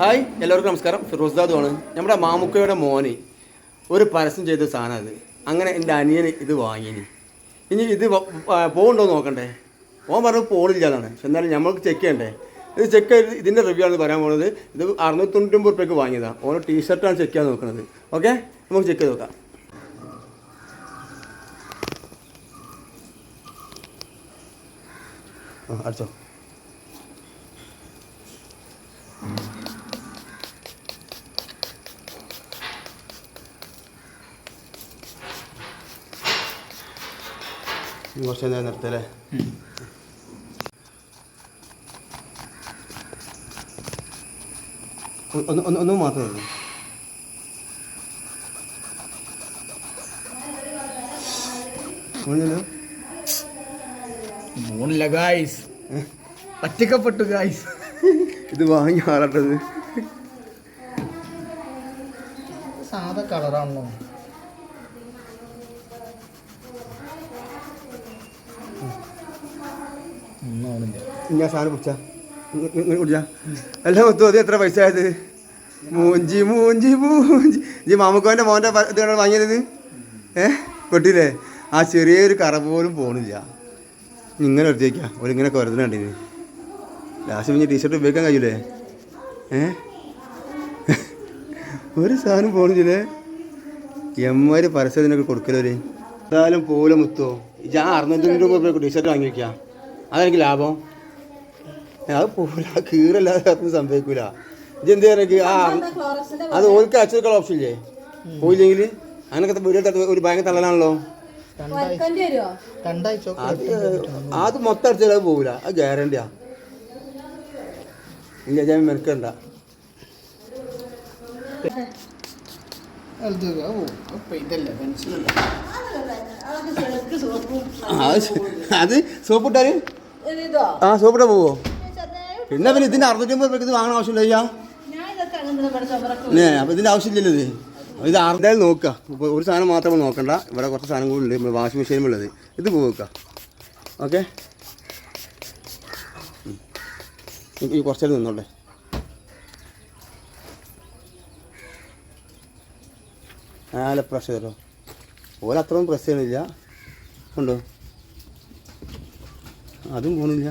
Hi എല്ലാവർക്കും നമസ്കാരം. ഫിറോസ്ദാദു ആണ്. നമ്മുടെ മാമുക്കയുടെ മോന് ഒരു പരസ്യം ചെയ്ത സാധനം അത് അങ്ങനെ എന്റെ അനിയന് ഇത് വാങ്ങിനി ഇനി ഇത് പോകുന്നുണ്ടോ നോക്കണ്ടേ? ഓൻ പറഞ്ഞു പോണില്ല എന്നാണ്. പക്ഷെ എന്നാലും നമ്മൾക്ക് ചെക്ക് ചെയ്യണ്ടേ? ഇത് ചെക്ക് ചെയ്ത് ഇതിന്റെ റിവ്യൂ ആണ് പറയാൻ പോകുന്നത് ഇത് അറുന്നൂറ്റി തൊണ്ണൂറ്റൊമ്പത് റുപ്യക്ക് വാങ്ങിയതാണ് ഓരോ ടീഷർട്ടാണ് ചെക്ക് ചെയ്യാൻ നോക്കുന്നത് ഓക്കെ നമുക്ക് ചെക്ക് ചെയ്ത് നോക്കാം. അടിച്ചോ. കുറച്ച് നേരം നിർത്തല്ലേ? ഒന്ന് ഒന്ന് ഒന്ന് മാത്രമേ ഉള്ളൂ? മൂന്നില്ല ഗായ്സ് പറ്റിക്കപ്പെട്ടു ഗായ്സ് ഇത് വാങ്ങി ആളട്ടത് സാധാ കളറാണല്ലോ അല്ല മൊത്തം അത് എത്ര പൈസ ആയത്? മൂഞ്ചി മൂഞ്ചി മൂഞ്ചി. ഈ മാമുക്കോന്റെ മോന്റെ പ- ഇത് കണ്ടോ വാങ്ങിയത്? ഏ? കൊട്ടിയില്ലേ ആ ചെറിയൊരു കറ പോലും പോണില്ല. ഇങ്ങനെ എടുത്തേക്കാ ഒരിങ്ങനെ കണ്ടിന്. ലാസ്റ്റ് പിന്നെ ടീഷർട്ട് ഉപയോഗിക്കാൻ കഴിയൂലേ? ഏ? ഒരു സാധനം പോണില്ലേ എമ്മാര് പരസ്യത്തിനൊക്കെ കൊടുക്കലൊരു എന്തായാലും പോലും മുത്തോ? ഞാൻ അറുന്നൂറ്റി രൂപ ടീഷർട്ട് വാങ്ങി വെക്കാം അതെനിക്ക് ലാഭം. അത് പോല കീറല്ലാതെ അതൊന്നും സംഭവിക്കൂല. ഇതെന്ത് എനിക്ക്? ആ അത് ഓർക്ക് അച്ചടിക്കാൻ ഓപ്ഷൻ ഇല്ലേ? പോയില്ലെങ്കിൽ അങ്ങനത്തെ വീട്ടിൽ ഒരു ഭയങ്കര തള്ളലാണല്ലോ. അത് അത് മൊത്തം അടിച്ചാൽ അത് പോകില്ല അത് ഗ്യാരണ്ടിയാ ഇല്ല ഞാൻ മെനക്കണ്ട അത് സോപ്പ് ഇട്ടാൽ ഇതോ ആ സൂപ്പറ പോവോ. പിന്നെ പിന്നെ ഇതിന്റെ അറുന്നൂറ്റമ്പത് രൂപയ്ക്ക് ഇത് വാങ്ങണ ആവശ്യമില്ല അയ്യാ? ഏ അപ്പൊ ഇതിന്റെ ആവശ്യമില്ലല്ലോ ഇത്. ഇത് എന്തായാലും നോക്കുക. ഇപ്പോൾ ഒരു സാധനം മാത്രം നോക്കണ്ട. ഇവിടെ കുറച്ച് സാധനം കൂടി ഉണ്ട്. നമ്മുടെ വാഷിംഗ് മെഷീനും ഉള്ളത്. ഇത് പോവുക ഓക്കെ ഈ കുറച്ചേരം നിന്നോട്ടെ. നാല് പ്രഷർ തരോ പ്രസ് ചെയ്യണില്ല. ഉണ്ടോ? അതും പോണില്ല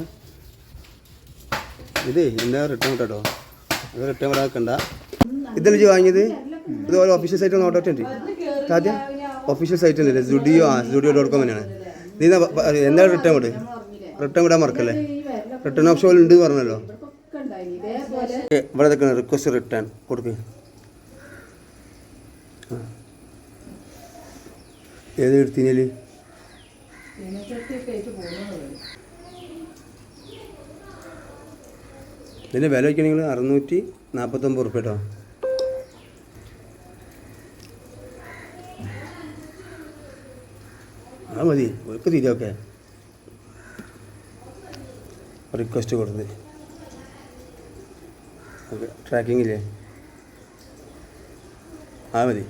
ഇത് എന്താ റിട്ടേൺ കിട്ടോ അത് റിട്ടേൺ വരാക്കണ്ട ഇതല്ലേ ജി വാങ്ങിയത്? ഇത് ഓരോ ഒഫീഷ്യൽ സൈറ്റ് നോട്ടൊക്കെ ഉണ്ട് ആദ്യം ഒഫീഷ്യൽ സൈറ്റ് ഉണ്ട് സ്റ്റുഡിയോ ആ സ്റ്റുഡിയോ ഡോട്ട് കോം തന്നെയാണ്. നീ എന്താ റിട്ടേൺ വിട്? റിട്ടേൺ വിടാൻ മറക്കല്ലേ? റിട്ടേൺ ഓപ്ഷൻ ഉണ്ട് പറഞ്ഞല്ലോ. ഇതേപോലെ ഇവിടെ നിൽക്കണം റിക്വസ്റ്റ് റിട്ടേൺ കൊടുക്ക്. ഏത് എടുത്തിനേൽ? ഇതിന്റെ വില വയ്ക്കണമെങ്കിൽ അറുന്നൂറ്റി നാൽപ്പത്തൊമ്പത് റുപ്യ കേട്ടോ ആ മതി. ഒരു തീരൊക്കെ റിക്വസ്റ്റ് കൊടുത്ത് ഓക്കെ. ട്രാക്കിംഗ് ഇല്ലേ? ആ മതി.